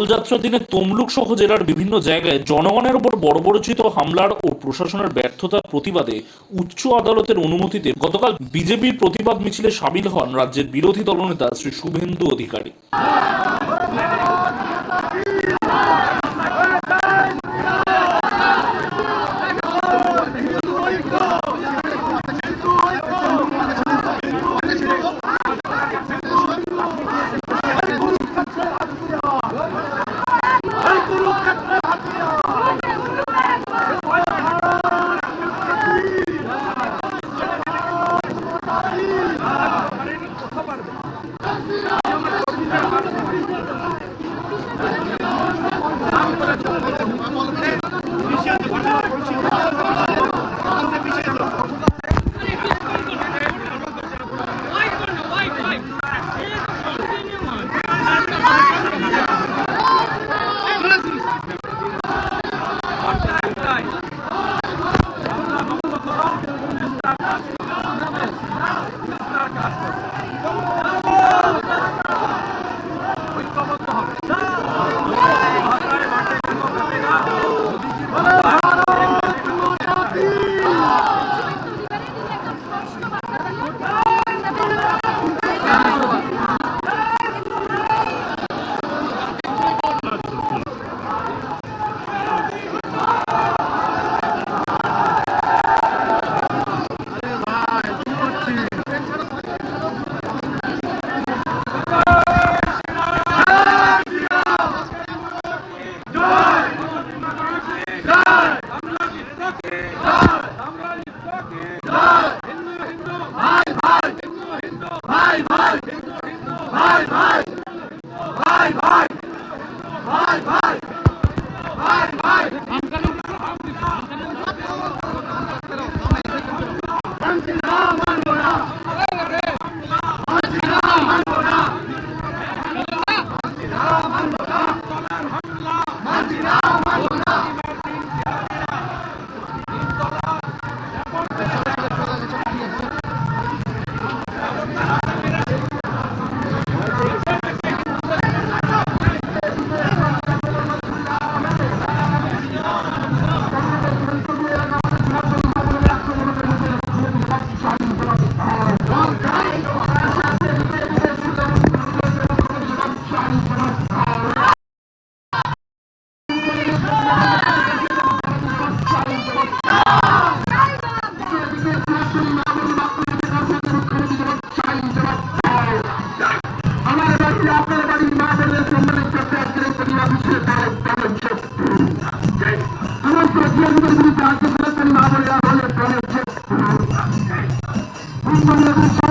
দোলযাত্রার দিনে তমলুক সহ জেলার বিভিন্ন জায়গায় জনগণের উপর বর্বরচিত হামলার ও প্রশাসনের ব্যর্থতার প্রতিবাদে উচ্চ আদালতের অনুমতিতে গতকাল বিজেপির প্রতিবাদ মিছিলে সামিল হন রাজ্যের বিরোধী দলনেতা শ্রী শুভেন্দু অধিকারী। আমার সমস্ত জিয়াদের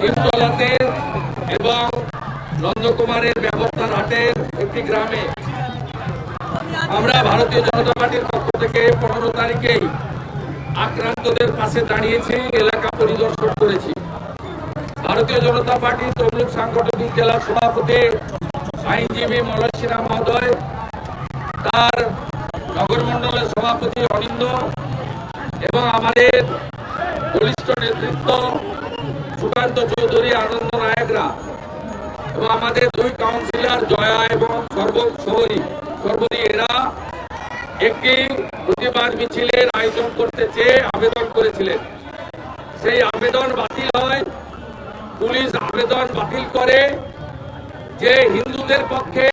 নিমতলাতে এবং নন্দকুমারের ব্যবস্থার হাটের একটি গ্রামে আমরা ভারতীয় জনতা পার্টির পক্ষ থেকে পনেরো তারিখেই আক্রান্তদের পাশে দাঁড়িয়েছি, এলাকা পরিদর্শন করেছি। ভারতীয় জনতা পার্টি তমলুক সাংগঠনিক জেলা সভাপতি আইনজীবী মলয় সিনহা মহোদয় তার নগর মন্ডলের সভাপতি অনিন্দ এবং আমাদের সুকান্ত চৌধুরী, আনন্দ নায়করা এবং আমাদের দুই কাউন্সিলর জয়া এবং সর্ব সবরী সর্বরী এরা একটি প্রতিবাদ মিছিলের আয়োজন করতে চেয়ে আবেদন করেছিলেন। সেই আবেদন বাতিল হয়, পুলিশ আবেদন বাতিল করে যে হিন্দুদের পক্ষে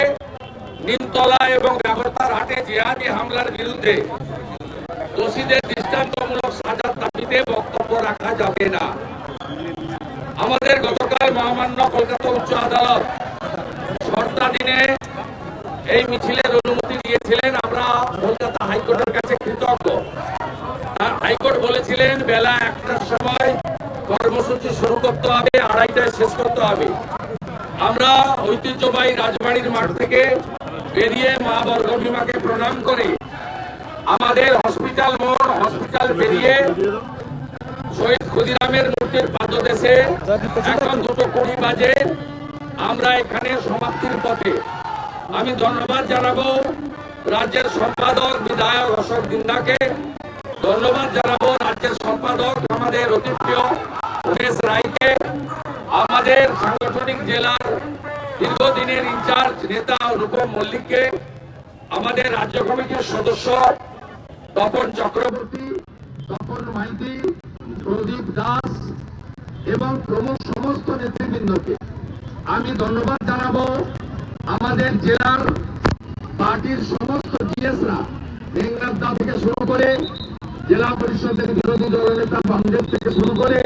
নিমতলা এবং ব্যবস্থার হাটে জেহাদি হামলার বিরুদ্ধে দোষীদের দৃষ্টান্তমূলক সাজার দাবিতে বক্তব্য রাখা যাবে না। আমাদের গতকাল মহামান্য কলকাতা উচ্চ আদালত শর্তাধীনে এই মিছিলের অনুমতি দিয়েছিলেন। আমরা কলকাতা হাইকোর্টের কাছে কৃতজ্ঞ। হাইকোর্ট বলেছিলেন, বেলা একটার সময় কর্মসূচি শুরু করতে হবে, আড়াইটায় শেষ করতে হবে। আমরা ঐতিহ্যবাহী রাজবাড়ির মাঠ থেকে বেরিয়ে মা বর্গভীমাকে প্রণাম করে আমাদের হসপিটাল মোড়, হসপিটাল বেরিয়ে শহীদ ক্ষুদিরামের মূর্তির পাদদেশে এখন দুটো কুড়ি বাজে। আমরা এখানে সমাপ্তির পথে। আমি ধন্যবাদ জানাব রাজ্যের সম্পাদক বিধায়ক অশোক দিন্দাকে ধন্যবাদ জানাব রাজ্যের সম্পাদক আমাদের অতি প্রিয় উমেশ রায়কে। আমাদের সাংগঠনিক জেলার দীর্ঘদিনের ইনচার্জ নেতা অনুপম মল্লিককে। আমাদের রাজ্য কমিটির সদস্য তপন চক্রবর্তী, তপন মাইতি, প্রদীপ দাস এবং প্রমুখ সমস্ত নেতৃবৃন্দকে আমি ধন্যবাদ জানাব। আমাদের জেলার পার্টির সমস্ত জিএসরা মেঘনাথদা থেকে শুরু করে জেলা পরিষদের বিরোধী দলনেতা কংগ্রেস থেকে শুরু করে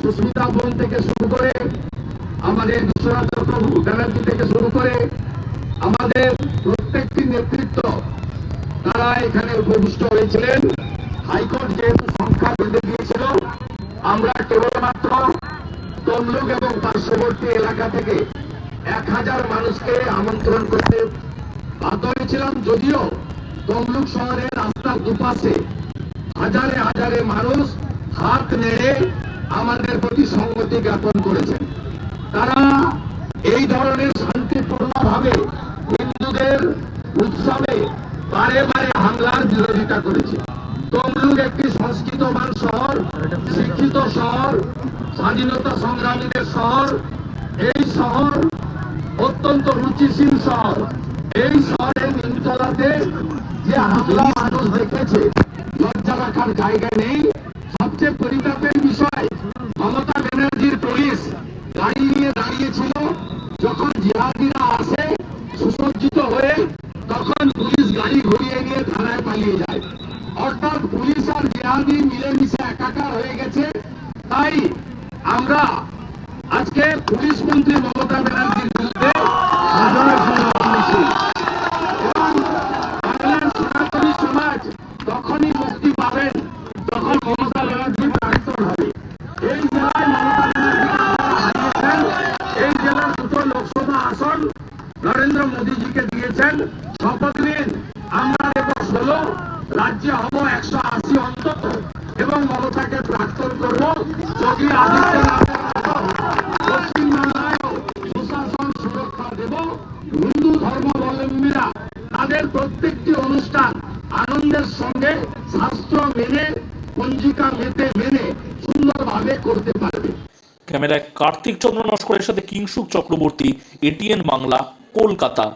সুস্মিতা বোন থেকে শুরু করে আমাদের বিশ্বনাথ চক্রবর্তী ব্যানার্জি থেকে শুরু করে আমাদের প্রত্যেকটি নেতৃত্ব তারা এখানে উপবিষ্ট হয়েছিলেন হাইকোর্ট যেহেতু সংখ্যা বেঁধে দিয়েছিল, আমরা কেবলমাত্র তমলুক এবং পার্শ্ববর্তী এলাকা থেকে এক হাজার মানুষকে আমন্ত্রণ করতে বাধ্য হয়েছিলাম। যদিও তমলুক শহরের রাস্তার দুপাশে হাজারে হাজারে মানুষ হাত নেড়ে আমাদের প্রতি সংগতি জ্ঞাপন করেছেন। তারা এই ধরনের শান্তিপূর্ণভাবে হিন্দুদের উৎসবে বারে বারে হামলার বিরোধিতা করেছে। তমলুক একটি সংস্কৃতবান শহর, শিক্ষিত শহর, স্বাধীনতা সংগ্রামীদের শহর। এই শহর অত্যন্ত রুচিশীল শহর। এই শহরের নিমতলাতে যে হামলা মানুষ দেখেছে লজ্জা রাখার জায়গা নেই। সবচেয়ে পরিতাপের বিষয়, মমতা ব্যানার্জির পুলিশ গাড়ি নিয়ে দাঁড়িয়েছিল, যখন জিহাদিরা পুলিশ আর জেহাদি মিলেমিশে একাকার হয়ে গেছে। তাই আমরা আজকে পুলিশ মন্ত্রী মমতা ব্যানার্জির বিরুদ্ধে মিছিল এবং সমাজ তখনই মুক্তি পাবেন কার্তিক চন্দ্র নস্করের সাথে কিংসুক চক্রবর্তী এটিএন বাংলা কলকাতা।